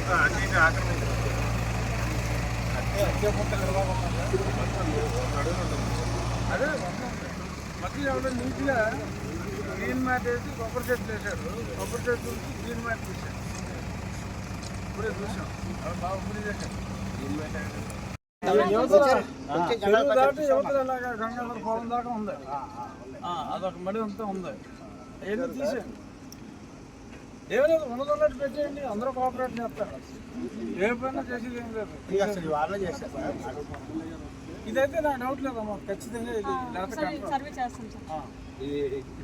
మొత్తం అన్ని ఆక్రమించారు అదే మధ్య నీట్గా గ్రీన్ మ్యాట్ వేసి కొబ్బరి చెట్లు వేశారు కొబ్బరి చెట్లు నుంచి గ్రీన్ మ్యాట్ తీశారు ఇప్పుడే చూసాం బాగా ఇప్పుడు చేశారు దాటి యువతల ఇలాగా గంగాధర పొలం దాకా ఉంది. అదొక మడి అంతా ఉంది. అవన్నీ తీసేయండి. ఏం లేదు ఉన్నదన్నట్టు పెట్టేయండి అందరూ కోఆపరేట్ చేస్తారు. ఏ పైన చేసేది ఏం లేదు. ఇదైతే నాకు డౌట్ లేదమ్మా ఖచ్చితంగా ఇది.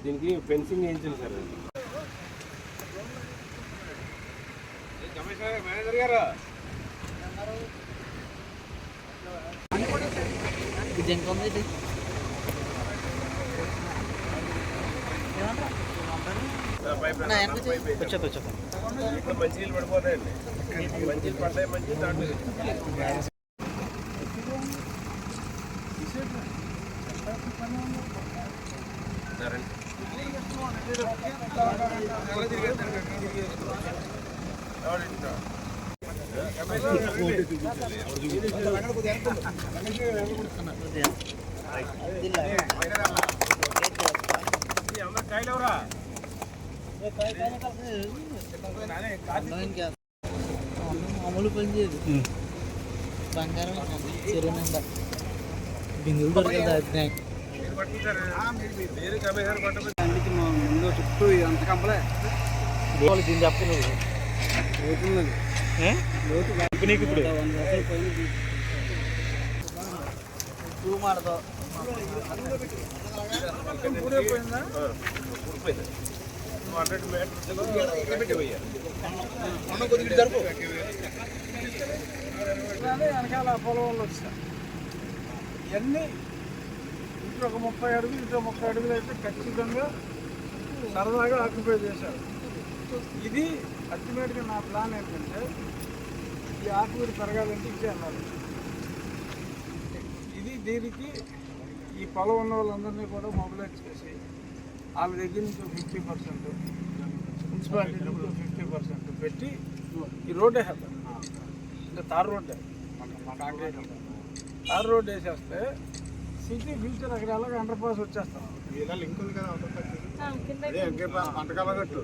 దీనికి ఫెన్సింగ్ వేయించాలి సార్? మేనేజర్ గారు? ఇప్పుడు మంచినీళ్ళు పడిపోతాయండి మంచినీళ్ళు పడ్డాయి మంచి దాంట్లో కాయలేవరా మామూలు పని చేయదు బంగారం చెరువు నిండా బిందులు దొరకదు అందుకే మా ముందు చుట్టూ అంత కంపలే దీన్ని చెప్పు పోతున్నది నీకు ఇప్పుడు టూ మాడతావు ఇప్పుడే హండ్రెడ్ వెనకాల ఇవన్నీ ఒక ముప్పై అడుగులు ఇంట్లో ముప్పై అడుగులు అయితే ఖచ్చితంగా సరదాగా ఆక్యుపై చేశారు. ఇది అల్టిమేట్గా నా ప్లాన్ ఏంటంటే ఈ ఆకుపూరి పెరగాలంటే ఇచ్చే అన్నారు. ఇది దీనికి ఈ పొలం ఉన్న వాళ్ళందరినీ కూడా మొబిలైజ్ చేసి వాళ్ళ దగ్గర నుంచి ఫిఫ్టీ పర్సెంట్ మున్సిపాలిటీ నుంచి ఫిఫ్టీ పర్సెంట్ పెట్టి ఈ రోడ్డే అంటే తార్ రోడ్డే. తార్ రోడ్ వేసేస్తే సిటీ ఫ్యూచర్ అక్కడ ఎలాగ అండర్ పాస్ వచ్చేస్తాం లింక్ ఉంది కదా ఆ, కింద పంటకాలగట్టు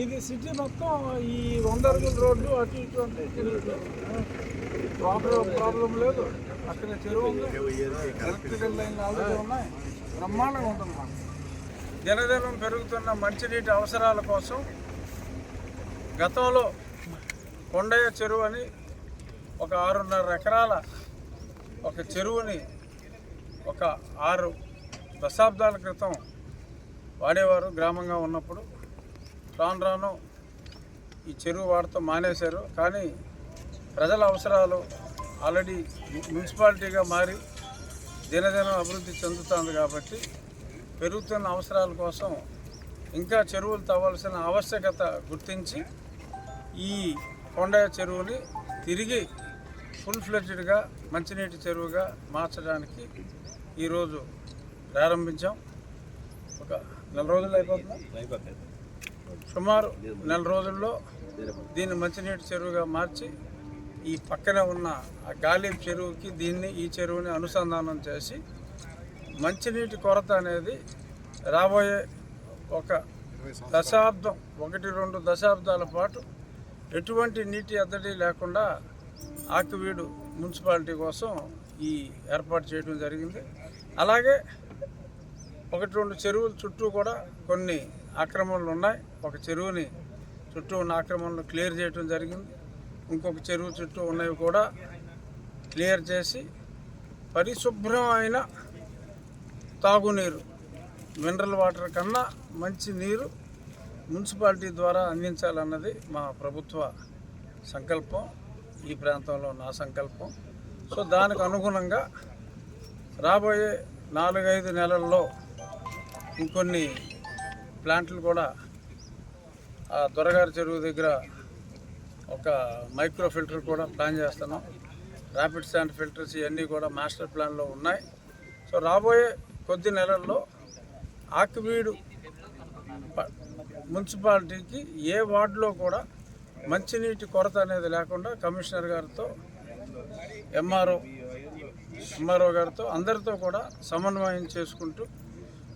ఇది సిటీ మొత్తం ఈ వంద అడుగుల రోడ్డు అటు ఇటు అంటే వాటర్ ప్రాబ్లం లేదు. అక్కడ చెరువు ఉంది. ఎలక్ట్రికల్ లైన్లు ఆల్రెడీ ఉన్నాయి. బ్రహ్మాండంగా ఉంటుంది మాకు. దినదినం పెరుగుతున్న మంచినీటి అవసరాల కోసం గతంలో కొండయ్య చెరువు అని ఒక ఆరున్నర ఎకరాల ఒక చెరువుని ఒక ఆరు దశాబ్దాల క్రితం వాడేవారు గ్రామంగా ఉన్నప్పుడు. రాను రాను ఈ చెరువు వాడటం మానేశారు. కానీ ప్రజల అవసరాలు ఆల్రెడీ మున్సిపాలిటీగా మారి దినదినం అభివృద్ధి చెందుతుంది కాబట్టి పెరుగుతున్న అవసరాల కోసం ఇంకా చెరువులు తవ్వాల్సిన ఆవశ్యకత గుర్తించి ఈ కొండయ్య చెరువుని తిరిగి ఫుల్ ఫ్లెడ్జ్డ్గా మంచినీటి చెరువుగా మార్చడానికి ఈరోజు ప్రారంభించాం. ఒక నెల రోజులు అయిపోతుంది? సుమారు నెల రోజుల్లో దీన్ని మంచినీటి చెరువుగా మార్చి ఈ పక్కనే ఉన్న ఆ గాలి చెరువుకి దీన్ని ఈ చెరువుని అనుసంధానం చేసి మంచినీటి కొరత అనేది రాబోయే ఒక దశాబ్దం ఒకటి రెండు దశాబ్దాల పాటు ఎటువంటి నీటి ఎద్దడి లేకుండా ఆకువీడు మున్సిపాలిటీ కోసం ఈ ఏర్పాటు చేయడం జరిగింది. అలాగే ఒకటి రెండు చెరువుల చుట్టూ కూడా కొన్ని ఆక్రమణలు ఉన్నాయి. ఒక చెరువుని చుట్టూ ఉన్న ఆక్రమణలు క్లియర్ చేయడం జరిగింది. ఇంకొక చెరువు చుట్టూ ఉన్నవి కూడా క్లియర్ చేసి పరిశుభ్రమైన తాగునీరు మినరల్ వాటర్ కన్నా మంచి నీరు మున్సిపాలిటీ ద్వారా అందించాలన్నది మా ప్రభుత్వ సంకల్పం ఈ ప్రాంతంలో నా సంకల్పం. సో దానికి అనుగుణంగా రాబోయే నాలుగైదు నెలల్లో ఇంకొన్ని ప్లాంట్లు కూడా ఆ దొరగారి చెరువు దగ్గర ఒక మైక్రో ఫిల్టర్ కూడా ప్లాన్ చేస్తున్నాం. ర్యాపిడ్ శాండ్ ఫిల్టర్స్ ఇవన్నీ కూడా మాస్టర్ ప్లాన్లో ఉన్నాయి. సో రాబోయే కొద్ది నెలల్లో ఆకువీడు మున్సిపాలిటీకి ఏ వార్డులో కూడా మంచినీటి కొరత అనేది లేకుండా కమిషనర్ గారితో ఎంఆర్ఓ ఎంఆర్ఓ గారితో అందరితో కూడా సమన్వయం చేసుకుంటూ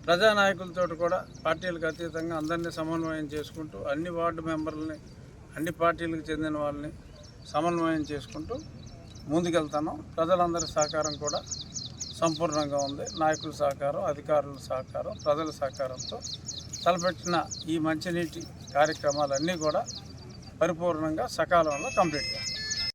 ప్రజానాయకులతో కూడా పార్టీలకు అతీతంగా అందరినీ సమన్వయం చేసుకుంటూ అన్ని వార్డు మెంబర్లని అన్ని పార్టీలకు చెందిన వాళ్ళని సమన్వయం చేసుకుంటూ ముందుకెళ్తాను ప్రజలందరి సహకారం కూడా సంపూర్ణంగా ఉంది. నాయకుల సహకారం అధికారుల సహకారం ప్రజల సహకారంతో తలపెట్టిన ఈ మంచినీటి కార్యక్రమాలన్నీ కూడా పరిపూర్ణంగా సకాలంలో కంప్లీట్ చేస్తాం